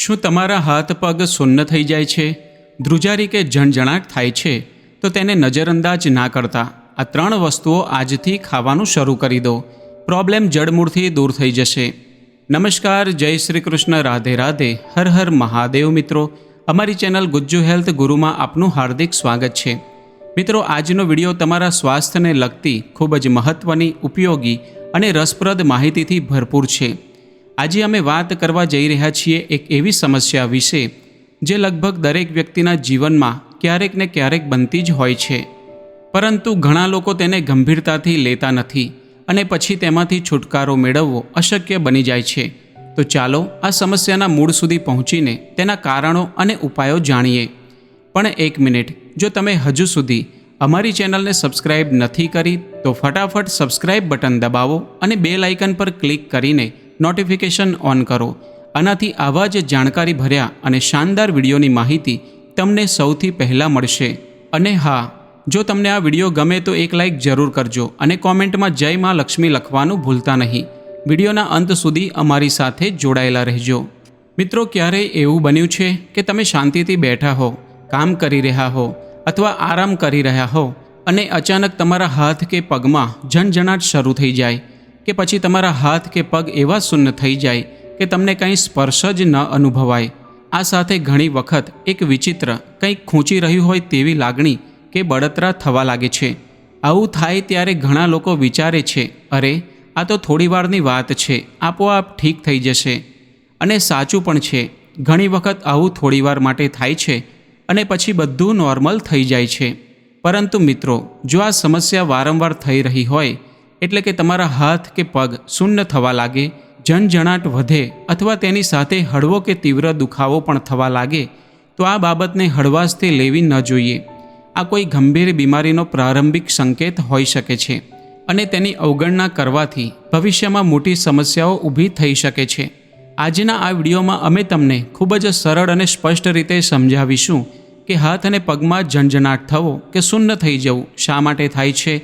શું તમારા હાથ પગ સુન્ન થઈ જાય છે? ધ્રુજારી કે ઝણઝણાટ થાય છે? તો તેને નજરઅંદાજ ના કરતા આ ત્રણ વસ્તુઓ આજથી ખાવાનું શરૂ કરી દો. પ્રોબ્લેમ જડમૂળથી દૂર થઈ જશે. નમસ્કાર, જય શ્રી કૃષ્ણ, રાધે રાધે. હર હર મહાદેવ મિત્રો. અમારી ચેનલ ગુજ્જુ હેલ્થ ગુરુમાં આપનું હાર્દિક સ્વાગત છે. મિત્રો, આજનો વીડિયો તમારા સ્વાસ્થ્યને લગતી ખૂબ જ મહત્ત્વની ઉપયોગી અને રસપ્રદ માહિતીથી ભરપૂર છે. આજે અમે વાત કરવા જઈ રહ્યા છીએ એક એવી સમસ્યા વિશે, જે લગભગ દરેક વ્યક્તિના જીવનમાં ક્યારેક ને ક્યારેક બનતી જ હોય છે. પરંતુ ઘણા લોકો તેને ગંભીરતાથી લેતા નથી અને પછી તેમાંથી છુટકારો મેળવવો અશક્ય બની જાય છે. તો ચાલો આ સમસ્યાના મૂળ સુધી પહોંચીને તેના કારણો અને ઉપાયો જાણીએ. પણ એક મિનિટ, જો તમે હજુ સુધી અમારી ચેનલને સબસ્ક્રાઇબ નથી કરી, તો ફટાફટ સબસ્ક્રાઇબ બટન દબાવો અને બેલ આઇકન પર ક્લિક કરીને નોટિફિકેશન ઓન કરો. આનાથી આવા જ જાણકારી ભર્યા અને શાનદાર વિડીયોની માહિતી તમને સૌથી પહેલાં મળશે. અને હા, જો તમને આ વીડિયો ગમે તો એક લાઇક જરૂર કરજો અને કોમેન્ટમાં જય મા લક્ષ્મી લખવાનું ભૂલતા નહીં. વિડીયોના અંત સુધી અમારી સાથે જોડાયેલા રહેજો. મિત્રો ક્યારેય એવું બન્યું છે કે તમે શાંતિથી બેઠા હો, કામ કરી રહ્યા હો અથવા આરામ કરી રહ્યા હો અને અચાનક તમારા હાથ કે પગમાં ઝણઝણાટ શરૂ થઈ જાય? કે પછી તમારા હાથ કે પગ એવા શૂન્ય થઈ જાય કે તમને કંઈ સ્પર્શ જ ન અનુભવાય. આ સાથે ઘણી વખત એક વિચિત્ર, કંઈક ખૂંચી રહ્યું હોય તેવી લાગણી કે બળતરા થવા લાગે છે. આવું થાય ત્યારે ઘણા લોકો વિચારે છે, અરે, આ તો થોડીવારની વાત છે, આપોઆપ ઠીક થઈ જશે. અને સાચું પણ છે, ઘણી વખત આવું થોડીવાર માટે થાય છે અને પછી બધું નોર્મલ થઈ જાય છે. પરંતુ મિત્રો, જો આ સમસ્યા વારંવાર થઈ રહી હોય એટલે કે તમારા હાથ કે પગ શૂન્ય થવા લાગે, જણજણાટ વધે અથવા તેની સાથે હળવો કે તીવ્ર દુખાવો પણ થવા લાગે, તો આ બાબતને હળવાશથી લેવી ન જોઈએ. આ કોઈ ગંભીર બીમારીનો પ્રારંભિક સંકેત હોઈ શકે છે અને તેની અવગણના કરવાથી ભવિષ્યમાં મોટી સમસ્યાઓ ઊભી થઈ શકે છે. આજના આ વિડીયોમાં અમે તમને ખૂબ જ સરળ અને સ્પષ્ટ રીતે સમજાવીશું કે હાથ અને પગમાં ઝંઝનાટ થવો કે શૂન્ય થઈ જવું શા માટે થાય છે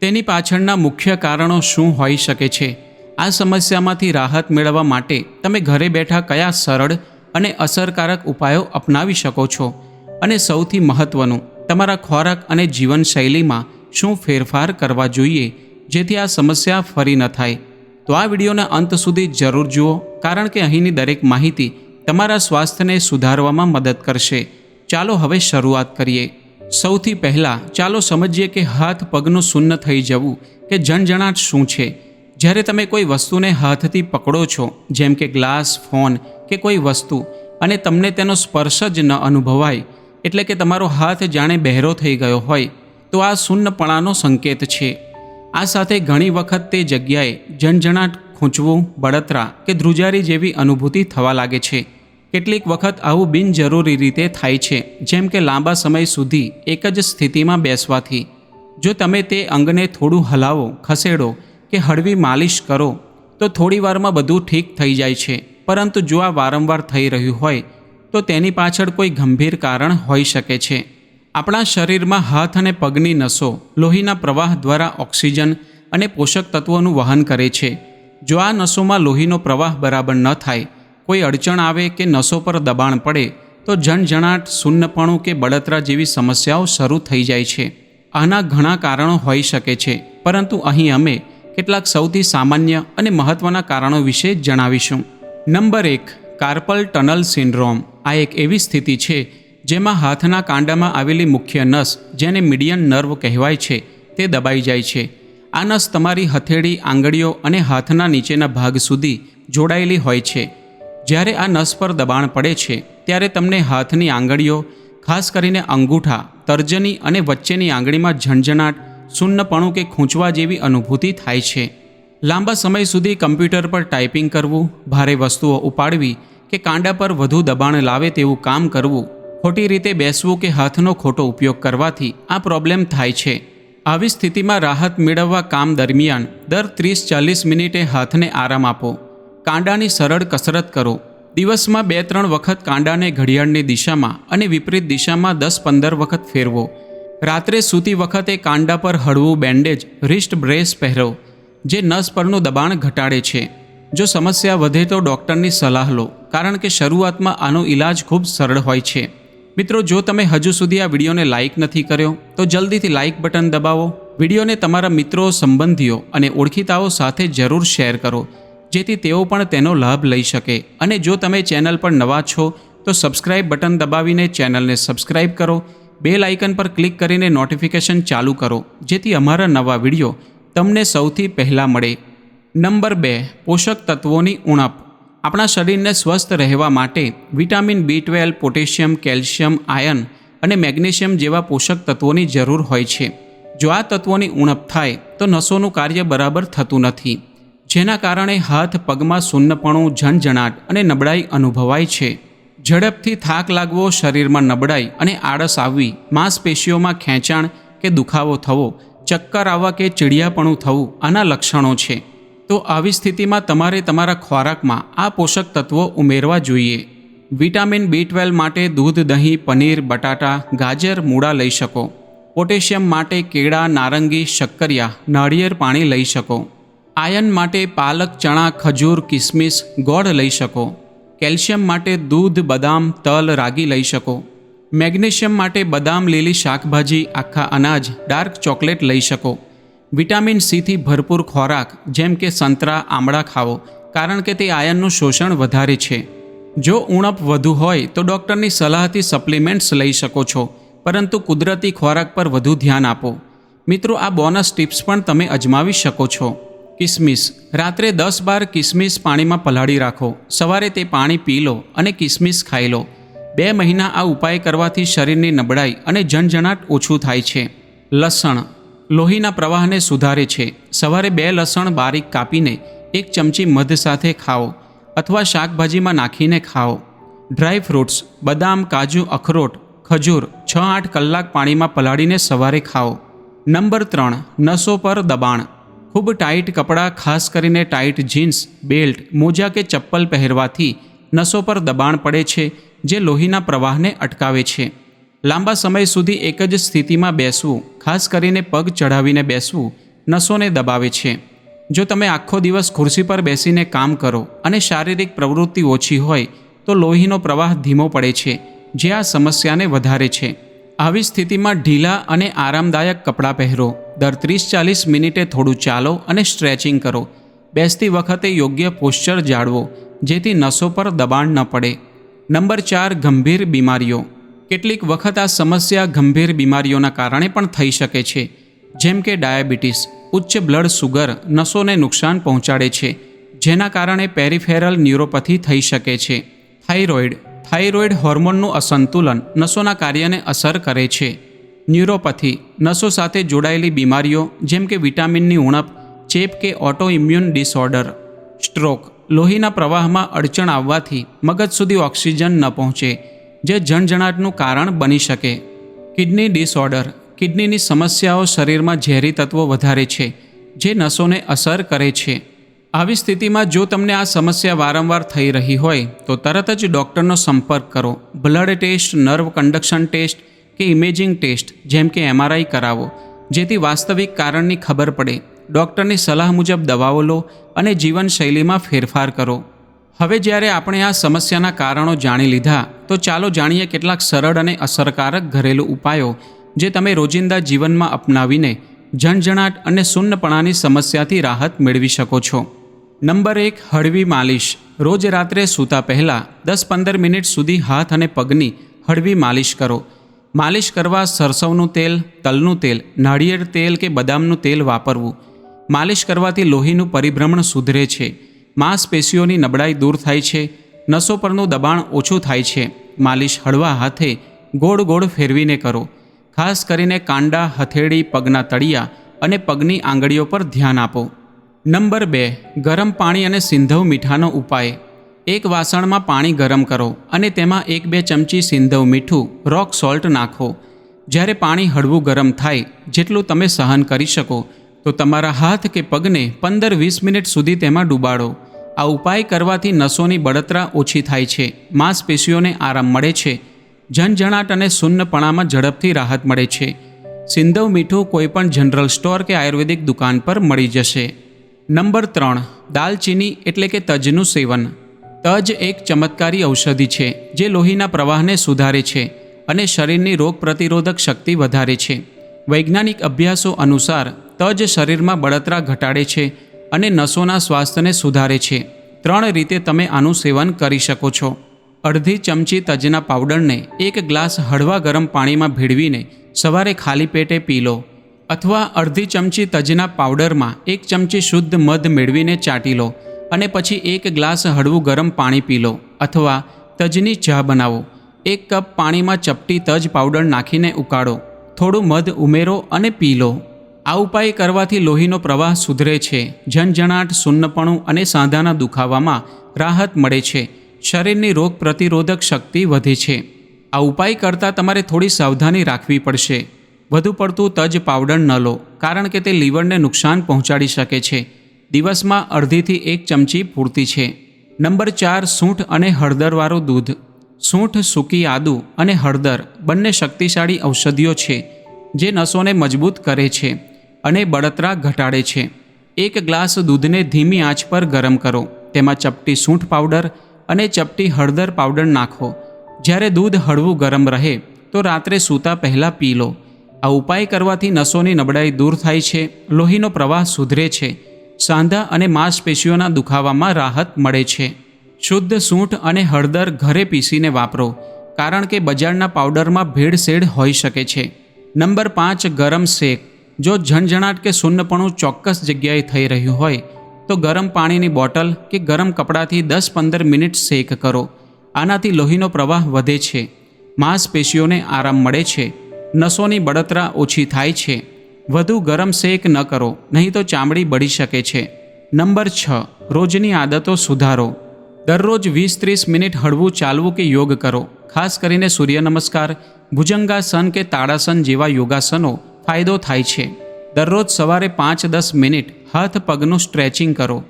તેની પાછળના મુખ્ય કારણો શું હોઈ શકે છે? આ સમસ્યામાંથી રાહત મેળવવા માટે તમે ઘરે બેઠા કયા સરળ અને અસરકારક ઉપાયો અપનાવી શકો છો? અને સૌથી મહત્ત્વનું તમારા ખોરાક અને જીવનશૈલીમાં શું ફેરફાર કરવા જોઈએ જેથી આ સમસ્યા ફરી ન થાય? તો આ વિડીયોના અંત સુધી જરૂર જુઓ, કારણ કે અહીંની દરેક માહિતી તમારા સ્વાસ્થ્યને સુધારવામાં મદદ કરશે. ચાલો હવે શરૂઆત કરીએ. સૌથી પહેલાં ચાલો સમજીએ કે હાથ પગનું શૂન્ય થઈ જવું કે જણજણાટ શું છે. જ્યારે તમે કોઈ વસ્તુને હાથથી પકડો છો, જેમ કે ગ્લાસ, ફોન કે કોઈ વસ્તુ, અને તમને તેનો સ્પર્શ જ ન અનુભવાય, એટલે કે તમારો હાથ જાણે બહેરો થઈ ગયો હોય, તો આ શૂન્યપણાનો સંકેત છે. આ સાથે ઘણી વખત તે જગ્યાએ જણજણાટ ખૂંચવું, બળતરા કે ધ્રુજારી જેવી અનુભૂતિ થવા લાગે છે. કેટલીક વખત આવું બિનજરૂરી રીતે થાય છે, જેમ કે લાંબા સમય સુધી એક જ સ્થિતિમાં બેસવાથી. જો તમે તે અંગને થોડું હલાવો, ખસેડો કે હળવી માલિશ કરો, તો થોડીવારમાં બધું ઠીક થઈ જાય છે. પરંતુ જો આ વારંવાર થઈ રહ્યું હોય, તો તેની પાછળ કોઈ ગંભીર કારણ હોઈ શકે છે. આપણા શરીરમાં હાથ અને પગની નસો, લોહીના પ્રવાહ દ્વારા ઓક્સિજન અને પોષક તત્વોનું વહન કરે છે. જો આ નસોમાં લોહીનો પ્રવાહ બરાબર ન થાય કોઈ અડચણ આવે કે નસો પર દબાણ પડે, તો જણજણાટ શૂન્યપણું કે બળતરા જેવી સમસ્યાઓ શરૂ થઈ જાય છે. આના ઘણા કારણો હોઈ શકે છે, પરંતુ અહીં અમે કેટલાક સૌથી સામાન્ય અને મહત્ત્વના કારણો વિશે જણાવીશું. નંબર એક, કાર્પલ ટનલ સિન્ડ્રોમ. આ એક એવી સ્થિતિ છે, જેમાં હાથના કાંડામાં આવેલી મુખ્ય નસ, જેને મીડિયન નર્વ કહેવાય છે, તે દબાઈ જાય છે. આ નસ તમારી હથેળી, આંગળીઓ અને હાથના નીચેના ભાગ સુધી જોડાયેલી હોય છે. જ્યારે આ નસ પર દબાણ પડે છે, ત્યારે તમને હાથની આંગળીઓ, ખાસ કરીને અંગૂઠા, તર્જની અને વચ્ચેની આંગળીમાં ઝણઝણાટ શૂન્યપણું કે ખૂંચવા જેવી અનુભૂતિ થાય છે. લાંબા સમય સુધી કમ્પ્યુટર પર ટાઈપિંગ કરવું, ભારે વસ્તુઓ ઉપાડવી કે કાંડા પર વધુ દબાણ લાવે તેવું કામ કરવું, ખોટી રીતે બેસવું કે હાથનો ખોટો ઉપયોગ કરવાથી આ પ્રોબ્લેમ થાય છે. આવી સ્થિતિમાં રાહત મેળવવા કામ દરમિયાન દર ત્રીસ ચાલીસ મિનિટે હાથને આરામ આપો. કાંડાની સરળ કસરત કરો. દિવસમાં બે ત્રણ વખત કાંડાને ઘડિયાળની દિશામાં અને વિપરીત દિશામાં દસ પંદર વખત ફેરવો. રાત્રે સૂતી વખતે કાંડા પર હળવું બેન્ડેજ, રિસ્ટ બ્રેસ પહેરો, જે નસ પરનું દબાણ ઘટાડે છે. જો સમસ્યા વધે તો ડૉક્ટરની સલાહ લો, કારણ કે શરૂઆતમાં આનો ઈલાજ ખૂબ સરળ હોય છે. મિત્રો, જો તમે હજુ સુધી આ વિડીયોને લાઇક નથી કર્યો, તો જલ્દીથી લાઇક બટન દબાવો. વિડીયોને તમારા મિત્રો, સંબંધીઓ અને ઓળખીતાઓ સાથે જરૂર શેર કરો. જેથી તેઓ પણ તેનો લાભ લઈ શકે. અને જો તમે ચેનલ પર નવા છો, તો સબસ્ક્રાઇબ બટન દબાવીને ચેનલને સબસ્ક્રાઇબ કરો. બેલ આઇકન પર ક્લિક કરીને નોટિફિકેશન ચાલુ કરો, જેથી અમારા નવા વીડિયો તમને સૌથી પહેલાં મળે. નંબર બે, પોષક તત્વોની ઉણપ. આપણા શરીરને સ્વસ્થ રહેવા માટે vitamin B twelve, potassium, calcium iron અને મેગ્નેશિયમ જેવા પોષક તત્વોની જરૂર હોય છે. જો આ તત્વોની ઉણપ થાય, તો નસોનું કાર્ય બરાબર થતું નથી. જેના કારણે હાથ, પગમાં શૂન્યપણું ઝણઝણાટ અને નબળાઈ અનુભવાય છે. ઝડપથી થાક લાગવો શરીરમાં નબળાઈ અને આળસ આવવી, માંસપેશીઓમાં ખેંચાણ કે દુખાવો થવો, ચક્કર આવવા કે ચીડિયાપણું થવું આના લક્ષણો છે. તો આવી સ્થિતિમાં તમારે તમારા ખોરાકમાં આ પોષક તત્વો ઉમેરવા જોઈએ. વિટામિન બી ટ્વેલ્વ માટે દૂધ, દહીં, પનીર, બટાટા, ગાજર, મૂળા લઈ શકો. પોટેશિયમ માટે કેળા, નારંગી, શક્કરિયા, નાળિયેર પાણી લઈ શકો. આયન માટે પાલક, ચણા, ખજૂર, કિસમિસ, ગોળ લઈ શકો. કેલ્શિયમ માટે દૂધ, બદામ, તલ રાગી લઈ શકો. મેગ્નેશિયમ માટે બદામ, લીલી શાકભાજી, આખા અનાજ, ડાર્ક ચોકલેટ લઈ શકો. વિટામિન સીથી ભરપૂર ખોરાક, જેમ કે સંતરા, આમળા ખાવો કારણ કે તે આયનનું શોષણ વધારે છે. જો ઉણપ વધુ હોય, તો ડૉક્ટરની સલાહથી સપ્લિમેન્ટ્સ લઈ શકો છો, પરંતુ કુદરતી ખોરાક પર વધુ ધ્યાન આપો. મિત્રો, આ બોનસ ટિપ્સ પણ તમે અજમાવી શકો છો. કિસમિસ. રાત્રે દસ બાર કિસમિસ પાણીમાં પલાળી રાખો. સવારે તે પાણી પી લો અને કિસમિસ ખાઈ લો. બે મહિના આ ઉપાય કરવાથી શરીરની નબળાઈ અને ઝણઝણાટ ઓછું થાય છે. લસણ. લોહીના પ્રવાહને સુધારે છે. સવારે બે લસણ બારીક કાપીને એક ચમચી મધ સાથે ખાઓ અથવા શાકભાજીમાં નાખીને ખાઓ. ડ્રાય ફ્રૂટ્સ, બદામ, કાજુ, અખરોટ, ખજૂર છ આઠ કલાક પાણીમાં પલાળીને સવારે ખાઓ. નંબર ત્રણ. નસો પર દબાણ. ખૂબ ટાઈટ કપડાં, ખાસ કરીને ટાઈટ જીન્સ, બેલ્ટ, મોજા કે ચપ્પલ પહેરવાથી નસો પર દબાણ પડે છે, જે લોહીના પ્રવાહને અટકાવે છે. લાંબા સમય સુધી એક જ સ્થિતિમાં બેસવું, ખાસ કરીને પગ ચઢાવીને બેસવું, નસોને દબાવે છે. જો તમે આખો દિવસ ખુરશી પર બેસીને કામ કરો અને શારીરિક પ્રવૃત્તિ ઓછી હોય, તો લોહીનો પ્રવાહ ધીમો પડે છે, જે આ સમસ્યાને વધારે છે. આવી સ્થિતિમાં ઢીલા અને આરામદાયક કપડાં પહેરો. દર ત્રીસ ચાલીસ મિનિટે થોડું ચાલો અને સ્ટ્રેચિંગ કરો. બેસતી વખતે યોગ્ય પોશ્ચર જાળવો, જેથી નસો પર દબાણ ન પડે. નંબર ચાર, ગંભીર બીમારીઓ. કેટલીક વખત આ સમસ્યા ગંભીર બીમારીઓના કારણે પણ થઈ શકે છે, જેમ કે ડાયાબિટીસ, ઉચ્ચ બ્લડ સુગર, નસોને નુકસાન પહોંચાડે છે, જેના કારણે પેરિફેરલ ન્યુરોપથી થઈ શકે છે. થાઇરોઇડ. થાઇરોઇડ હોર્મોનનું અસંતુલન નસોના કાર્યને અસર કરે છે. ન્યુરોપથી નસો સાથે જોડાયેલી બીમારીઓ જેમ કે વિટામિનની ઉણપ, ચેપ કે ઓટો ઇમ્યુન ડિસઓર્ડર, સ્ટ્રોક, લોહીના પ્રવાહમાં અડચણ આવવાથી મગજ સુધી ઓક્સિજન ન પહોંચે, જે જણજણાટનું કારણ બની શકે. કિડની ડિસઓર્ડર, કિડનીની સમસ્યાઓ શરીરમાં ઝેરી તત્વો વધારે છે, જે નસોને અસર કરે છે. આવી સ્થિતિમાં જો તમને આ સમસ્યા વારંવાર થઈ રહી હોય, તો તરત જ ડૉક્ટરનો સંપર્ક કરો. Blood test, nerve conduction test કે ઇમેજિંગ ટેસ્ટ, જેમ કે એમઆરઆઈ કરાવો, જેથી વાસ્તવિક કારણની ખબર પડે. ડૉક્ટરની સલાહ મુજબ દવાઓ લો અને જીવનશૈલીમાં ફેરફાર કરો. હવે જ્યારે આપણે આ સમસ્યાના કારણો જાણી લીધા, તો ચાલો જાણીએ કેટલાક સરળ અને અસરકારક ઘરેલું ઉપાયો, જે તમે રોજિંદા જીવનમાં અપનાવીને જણજણાટ અને શૂન્યપણાની સમસ્યાથી રાહત મેળવી શકો છો. નંબર એક, હળવી માલિશ. રોજ રાત્રે સૂતા પહેલાં દસ પંદર મિનિટ સુધી હાથ અને પગની હળવી માલિશ કરો. માલિશ કરવા સરસવનું તેલ, તલનું તેલ, નાળિયેર તેલ કે બદામનું તેલ વાપરવું. માલિશ કરવાથી લોહીનું પરિભ્રમણ સુધરે છે. માંસપેશીઓની નબળાઈ દૂર થાય છે. નસો પરનું દબાણ ઓછું થાય છે. માલિશ હળવા હાથે ગોળ ગોળ ફેરવીને કરો. ખાસ કરીને કાંડા, હથેળી, પગના તળિયા અને પગની આંગળીઓ પર ધ્યાન આપો. નંબર બે, ગરમ પાણી અને સિંધવ મીઠાનો ઉપાય. એક વાસણમાં પાણી ગરમ કરો અને તેમાં એક બે ચમચી સિંધવ મીઠું રોક સોલ્ટ નાખો. જ્યારે પાણી હળવું ગરમ થાય, જેટલું તમે સહન કરી શકો, તો તમારા હાથ કે પગને પંદર વીસ મિનિટ સુધી તેમાં ડૂબાડો. આ ઉપાય કરવાથી નસોની બળતરા ઓછી થાય છે, માંસપેશીઓને આરામ મળે છે, જનજણાટ અને શૂન્યપણામાં ઝડપથી રાહત મળે છે. સિંધવ મીઠું કોઈપણ જનરલ સ્ટોર કે આયુર્વેદિક દુકાન પર મળી જશે. નંબર ત્રણ, દાલચીની એટલે કે તજનું સેવન. તજ એક ચમત્કારી ઔષધિ છે, જે લોહીના પ્રવાહને સુધારે છે અને શરીરની રોગ પ્રતિરોધક શક્તિ વધારે છે. વૈજ્ઞાનિક અભ્યાસો અનુસાર, તજ શરીરમાં બળતરા ઘટાડે છે અને નસોના સ્વાસ્થ્યને સુધારે છે. ત્રણ રીતે તમે આનું સેવન કરી શકો છો. અડધી ચમચી તજના પાવડરને એક ગ્લાસ હળવા ગરમ પાણીમાં ભેળવીને સવારે ખાલી પેટે પી લો. અથવા અડધી ચમચી તજના પાવડરમાં એક ચમચી શુદ્ધ મધ મેળવીને ચાટી લો. અને પછી એક ગ્લાસ હળવું ગરમ પાણી પી લો અથવા તજની ચા બનાવો. એક કપ પાણીમાં ચપટી તજ પાવડર નાખીને ઉકાળો. થોડું મધ ઉમેરો અને પી લો. આ ઉપાય કરવાથી લોહીનો પ્રવાહ સુધરે છે. ઝણઝણાટ સુન્નપણું અને સાંધાના દુખાવામાં રાહત મળે છે. શરીરની રોગ પ્રતિરોધક શક્તિ વધે છે. આ ઉપાય કરતાં તમારે થોડી સાવધાની રાખવી પડશે. વધુ પડતું તજ પાવડર ન લો, કારણ કે તે લીવરને નુકસાન પહોંચાડી શકે છે. દિવસમાં અડધીથી એક ચમચી પૂરતી છે. નંબર ચાર, સૂંઠ અને હળદરવાળું દૂધ. સૂંઠ, સૂકી આદુ અને હળદર બંને શક્તિશાળી ઔષધિઓ છે, જે નસોને મજબૂત કરે છે અને બળતરા ઘટાડે છે. એક ગ્લાસ દૂધને ધીમી આંચ પર ગરમ કરો. તેમાં ચપટી સૂંઠ પાવડર અને ચપટી હળદર પાવડર નાખો. જ્યારે દૂધ હળવું ગરમ રહે, તો રાત્રે સૂતા પહેલાં પી લો. આ ઉપાય કરવાથી નસોની નબળાઈ દૂર થાય છે, લોહીનો પ્રવાહ સુધરે છે સાંધા અને માંસપેશીઓના દુખાવામાં રાહત મળે છે. શુદ્ધ સૂંઠ અને હળદર ઘરે પીસીને વાપરો, કારણ કે બજારના પાવડરમાં ભેળસેળ હોઈ શકે છે. નંબર પાંચ, ગરમ શેક. જો ઝણઝણાટ કે શૂન્યપણું ચોક્કસ જગ્યાએ થઈ રહ્યું હોય, તો ગરમ પાણીની બોટલ કે ગરમ કપડાથી દસ પંદર મિનિટ શેક કરો. આનાથી લોહીનો પ્રવાહ વધે છે. માંસપેશીઓને આરામ મળે છે. નસોની બળતરા ઓછી થાય છે. વધુ ગરમ શેક ન કરો, નહીં તો ચામડી બળી શકે છે. નંબર છ, રોજની આદતો સુધારો. દરરોજ વીસ ત્રીસ મિનિટ હળવું ચાલવું કે યોગ કરો. ખાસ કરીને સૂર્ય નમસ્કાર, ભુજંગાસન કે તાડાસન જેવા યોગાસનો ફાયદો થાય છે. દરરોજ સવારે પાંચ દસ મિનિટ હાથ પગનું સ્ટ્રેચિંગ કરો.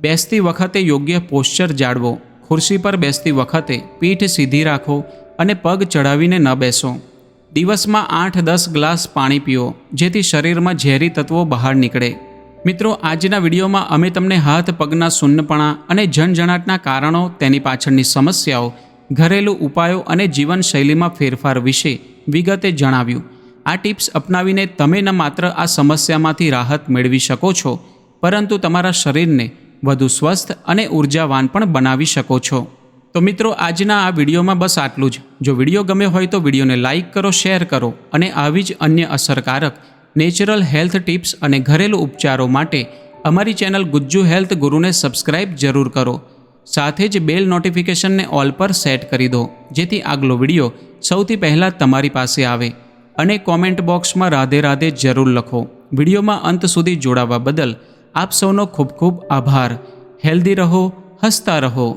બેસતી વખતે યોગ્ય પોશ્ચર જાળવો. ખુરશી પર બેસતી વખતે પીઠ સીધી રાખો અને પગ ચઢાવીને ન બેસો. દિવસમાં આઠ દસ ગ્લાસ પાણી પીઓ, જેથી શરીરમાં ઝેરી તત્વો બહાર નીકળે. મિત્રો, આજના વિડીયોમાં અમે તમને હાથ, પગના શૂન્યપણા અને જણજણાટના કારણો, તેની પાછળની સમસ્યાઓ, ઘરેલું ઉપાયો અને જીવનશૈલીમાં ફેરફાર વિશે વિગતે જણાવ્યું. આ ટિપ્સ અપનાવીને તમે ન માત્ર આ સમસ્યામાંથી રાહત મેળવી શકો છો, પરંતુ તમારા શરીરને વધુ સ્વસ્થ અને ઉર્જાવાન પણ બનાવી શકો છો. તો મિત્રો, આજના આ વિડીયોમાં બસ આટલું જ. જો વીડિયો ગમે હોય તો વિડીયોને લાઇક કરો, શેર કરો અને આવી જ અન્ય અસરકારક નેચરલ હેલ્થ ટિપ્સ અને ઘરેલું ઉપચારો માટે અમારી ચેનલ ગુજ્જુ હેલ્થ ગુરુને સબસ્ક્રાઇબ જરૂર કરો. સાથે જ બેલ નોટિફિકેશનને ઓલ પર સેટ કરી દો, જેથી આગલો વીડિયો સૌથી પહેલાં તમારી પાસે આવે અને કોમેન્ટ બોક્સમાં રાધે રાધે જરૂર લખો. વિડીયોમાં અંત સુધી જોડાવા બદલ આપ સૌનો ખૂબ ખૂબ આભાર. હેલ્ધી રહો, હસતા રહો.